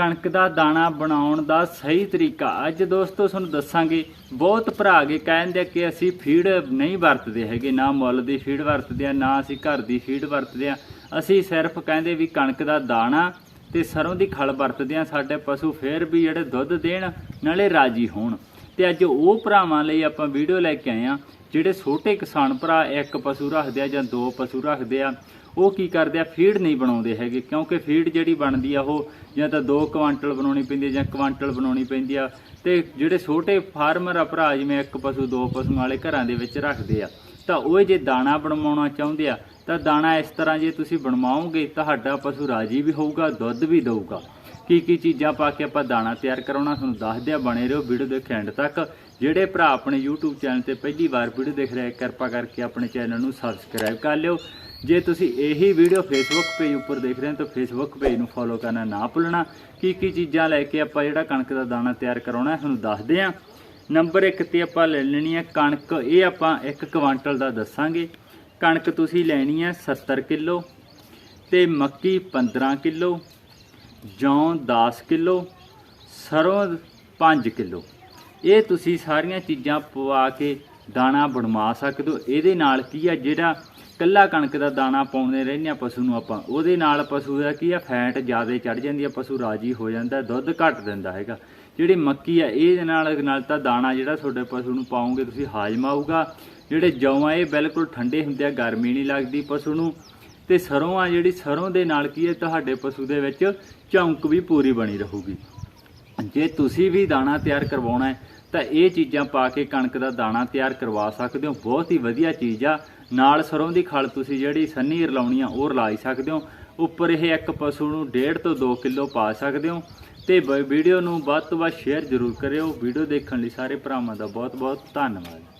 ਕਣਕ ਦਾ ਦਾਣਾ ਬਣਾਉਣ ਦਾ ਸਹੀ ਤਰੀਕਾ। ਅੱਜ ਦੋਸਤੋ, ਤੁਹਾਨੂੰ ਦੱਸਾਂਗੇ, ਬਹੁਤ ਭਰਾ ਕੇ ਕਹਿੰਦੇ ਕਿ ਅਸੀਂ ਫੀਡ ਨਹੀਂ ਵਰਤਦੇ ਹੈਗੇ, ਨਾ ਮੁੱਲ ਦੀ ਫੀਡ ਵਰਤਦੇ ਆ, ਨਾ ਅਸੀਂ ਘਰ ਦੀ ਫੀਡ ਵਰਤਦੇ ਆ। ਅਸੀਂ ਸਿਰਫ ਕਹਿੰਦੇ ਵੀ ਕਣਕ ਦਾ ਦਾਣਾ ਤੇ ਸਰੋਂ ਦੀ ਖਲ ਵਰਤਦੇ ਆ, ਸਾਡੇ ਪਸ਼ੂ ਫੇਰ ਵੀ ਜਿਹੜੇ ਦੁੱਧ ਦੇਣ, ਨਾਲੇ ਰਾਜੀ ਹੋਣ। ਤੇ ਅੱਜ ਉਹ ਭਰਾਵਾਂ ਲਈ ਆਪਾਂ ਵੀਡੀਓ ਲੈ ਕੇ ਆਏ ਆ ਜਿਹੜੇ ਛੋਟੇ ਕਿਸਾਨ ਭਰਾ ਇੱਕ ਪਸ਼ੂ ਰੱਖਦੇ ਆ ਜਾਂ ਦੋ ਪਸ਼ੂ ਰੱਖਦੇ ਆ, ਉਹ ਕੀ ਕਰਦੇ ਆ? ਫੀਡ ਨਹੀਂ ਬਣਾਉਂਦੇ ਹੈਗੇ, ਕਿਉਂਕਿ ਫੀਡ ਜਿਹੜੀ ਬਣਦੀ ਆ ਉਹ ਜਾਂ ਤਾਂ 2 ਕੁਆਂਟਲ ਬਣਾਉਣੀ ਪੈਂਦੀ ਆ ਜਾਂ ਕੁਆਂਟਲ ਬਣਾਉਣੀ ਪੈਂਦੀ ਆ ਤੇ ਜਿਹੜੇ ਛੋਟੇ ਫਾਰਮਰ ਆ ਭਰਾ, ਜਿਵੇਂ ਇੱਕ ਪਸ਼ੂ ਦੋ ਪਸ਼ੂਆਂ ਵਾਲੇ ਘਰਾਂ ਦੇ ਵਿੱਚ ਰੱਖਦੇ ਆ, ਤਾਂ ਉਹ ਜੇ ਦਾਣਾ ਬਣਵਾਉਣਾ ਚਾਹੁੰਦੇ ਆ, ਤਾਂ ਦਾਣਾ ਇਸ ਤਰ੍ਹਾਂ ਜੇ ਤੁਸੀਂ ਬਣਵਾਓਗੇ, ਤੁਹਾਡਾ ਪਸ਼ੂ ਰਾਜੀ ਵੀ ਹੋਊਗਾ, ਦੁੱਧ ਵੀ ਦਊਗਾ। ਕੀ ਕੀ ਚੀਜ਼ਾਂ ਪਾ ਕੇ ਆਪਾਂ ਦਾਣਾ ਤਿਆਰ ਕਰਾਉਣਾ ਤੁਹਾਨੂੰ ਦੱਸਦੇ ਆ ਬਣੇ ਰਹੋ ਵੀਡੀਓ ਦੇ ਐਂਡ ਤੱਕ। ਜਿਹੜੇ ਭਰਾ ਆਪਣੇ YouTube ਚੈਨਲ ਤੇ ਪਹਿਲੀ ਵਾਰ ਵੀਡੀਓ ਦੇਖ ਰਹੇ ਕਿਰਪਾ ਕਰਕੇ ਆਪਣੇ ਚੈਨਲ ਨੂੰ ਸਬਸਕ੍ਰਾਈਬ ਕਰ ਲਿਓ। ਜੇ ਤੁਸੀਂ ਇਹੀ ਵੀਡੀਓ ਫੇਸਬੁੱਕ ਪੇਜ ਉੱਪਰ ਦੇਖ ਰਹੇ ਹੋ ਤਾਂ ਫੇਸਬੁੱਕ ਪੇਜ ਨੂੰ ਫੋਲੋ ਕਰਨਾ ਨਾ ਭੁੱਲਣਾ। ਕੀ ਕੀ ਚੀਜ਼ਾਂ ਲੈ ਕੇ ਆਪਾਂ ਜਿਹੜਾ ਕਣਕ ਦਾ ਦਾਣਾ ਤਿਆਰ ਕਰਾਉਣਾ ਹੈ, ਤੁਹਾਨੂੰ ਦੱਸਦੇ ਆ ਨੰਬਰ 1 ਤੇ ਆਪਾਂ ਲੈ ਲੈਣੀ ਹੈ ਕਣਕ ਇਹ ਆਪਾਂ 1 ਕੁਆਂਟਲ ਦਾ ਦੱਸਾਂਗੇ। ਕਣਕ ਤੁਸੀਂ ਲੈਣੀ ਹੈ 70 ਕਿਲੋ ਤੇ ਮੱਕੀ 15 ਕਿਲੋ। ਜੌਂ 10 ਕਿਲੋ, ਸਰੋਂ 5 ਕਿਲੋ। ਇਹ ਤੁਸੀਂ ਸਾਰੀਆਂ ਚੀਜ਼ਾਂ ਪਵਾ ਕੇ ਦਾਣਾ ਬਣਵਾ ਸਕਦੇ ਹੋ। ਇਹਦੇ ਨਾਲ ਕੀ ਆ, ਜਿਹੜਾ ਕੱਲਾ ਕਣਕ ਦਾ ਦਾਣਾ ਪਾਉਂਦੇ ਰਹਿੰਦੇ ਆ ਪਸ਼ੂ ਨੂੰ ਆਪਾਂ, ਉਹਦੇ ਨਾਲ ਪਸ਼ੂ ਦਾ ਕੀ ਆ, ਫੈਟ ਜ਼ਿਆਦਾ ਚੜ ਜਾਂਦੀ ਆ, ਪਸ਼ੂ ਰਾਜੀ ਹੋ ਜਾਂਦਾ, ਦੁੱਧ ਘੱਟ ਦਿੰਦਾ ਹੈਗਾ। ਜਿਹੜੀ ਮੱਕੀ ਆ ਇਹਦੇ ਨਾਲ ਨਾਲ ਤਾਂ ਦਾਣਾ ਜਿਹੜਾ ਤੁਹਾਡੇ ਪਸ਼ੂ ਨੂੰ ਪਾਉਂਗੇ ਤੁਸੀਂ ਹਾਜ਼ਮ ਆਊਗਾ। ਜਿਹੜੇ ਜੌਂ ਆ, ਇਹ ਬਿਲਕੁਲ ਠੰਡੇ ਹੁੰਦੇ ਆ, ਗਰਮੀ ਨਹੀਂ ਲੱਗਦੀ ਪਸ਼ੂ ਨੂੰ। ਤੇ ਸਰੋਂ ਆ ਜਿਹੜੀ ਸਰੋਂ ਦੇ ਨਾਲ ਕੀ ਹੈ, ਤੁਹਾਡੇ ਪਸ਼ੂ ਦੇ ਵਿੱਚ ਝੌਂਕ ਵੀ ਪੂਰੀ ਬਣੀ ਰਹੂਗੀ। ਜੇ ਤੁਸੀਂ ਵੀ ਦਾਣਾ ਤਿਆਰ ਕਰਵਾਉਣਾ ਹੈ, ਤਾਂ ਇਹ ਚੀਜ਼ਾਂ ਪਾ ਕੇ ਕਣਕ ਦਾ ਦਾਣਾ ਤਿਆਰ ਕਰਵਾ ਸਕਦੇ ਹੋ। ਬਹੁਤ ਹੀ ਵਧੀਆ ਚੀਜ਼ ਆ। ਨਾਲ ਸਰੋਂ ਦੀ ਖਲ ਤੁਸੀਂ ਜਿਹੜੀ ਸੰਨੀ ਰਲਾਉਣੀ ਆ, ਉਹ ਰਲਾ ਸਕਦੇ ਹੋ। ਉੱਪਰ ਇਹ ਇੱਕ ਪਸ਼ੂ ਨੂੰ 1.5 ਤੋਂ 2 ਕਿਲੋ ਪਾ ਸਕਦੇ ਹੋ। ਤੇ ਬ- ਵੀਡੀਓ ਨੂੰ ਵੱਧ ਤੋਂ ਵੱਧ ਸ਼ੇਅਰ ਜ਼ਰੂਰ ਕਰਿਓ। ਵੀਡੀਓ ਦੇਖਣ ਲਈ ਸਾਰੇ ਭਰਾਵਾਂ ਦਾ ਬਹੁਤ ਬਹੁਤ ਧੰਨਵਾਦ।